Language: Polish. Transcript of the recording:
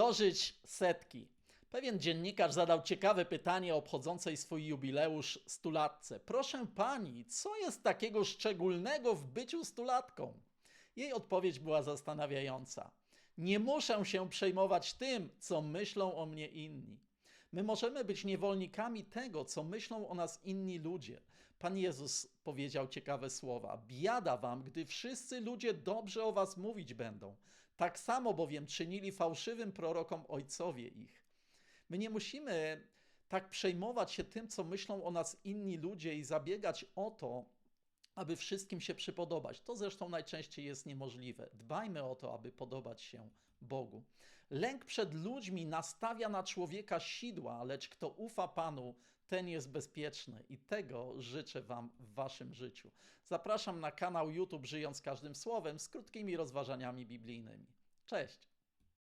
dożyć setki. Pewien dziennikarz zadał ciekawe pytanie obchodzącej swój jubileusz stulatce. Proszę pani, co jest takiego szczególnego w byciu stulatką? Jej odpowiedź była zastanawiająca. Nie muszę się przejmować tym, co myślą o mnie inni. My możemy być niewolnikami tego, co myślą o nas inni ludzie. Pan Jezus powiedział ciekawe słowa: Biada wam, gdy wszyscy ludzie dobrze o was mówić będą. Tak samo bowiem czynili fałszywym prorokom ojcowie ich. My nie musimy tak przejmować się tym, co myślą o nas inni ludzie i zabiegać o to, aby wszystkim się przypodobać. To zresztą najczęściej jest niemożliwe. Dbajmy o to, aby podobać się Bogu. Lęk przed ludźmi nastawia na człowieka sidła, lecz kto ufa Panu, ten jest bezpieczny i tego życzę Wam w Waszym życiu. Zapraszam na kanał YouTube Żyjąc Każdym Słowem z krótkimi rozważaniami biblijnymi. Cześć!